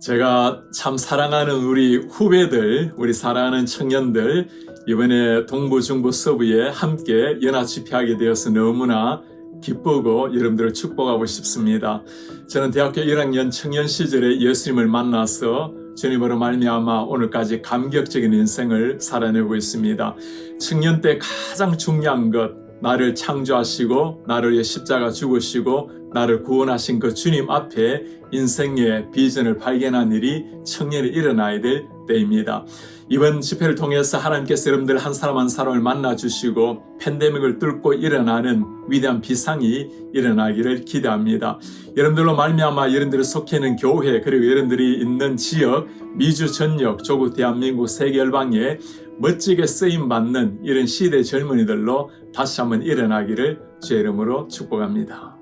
제가 참 사랑하는 우리 후배들, 우리 사랑하는 청년들, 이번에 동부, 중부, 서부에 함께 연합 집회하게 되어서 너무나 기쁘고 여러분들을 축복하고 싶습니다. 저는 대학교 1학년 청년 시절에 예수님을 만나서 주님으로 말미암아 오늘까지 감격적인 인생을 살아내고 있습니다. 청년 때 가장 중요한 것, 나를 창조하시고 나를 위해 십자가 죽으시고 나를 구원하신 그 주님 앞에 인생의 비전을 발견한 일이 청년이 일어나야 될 때입니다. 이번 집회를 통해서 하나님께서 여러분들 한 사람 한 사람을 만나 주시고 팬데믹을 뚫고 일어나는 위대한 비상이 일어나기를 기대합니다. 여러분들로 말미암아 여러분들이 속해 있는 교회 그리고 여러분들이 있는 지역 미주 전역 조국 대한민국 세계 열방에 멋지게 쓰임 받는 이런 시대 젊은이들로 다시 한번 일어나기를 주의 이름으로 축복합니다.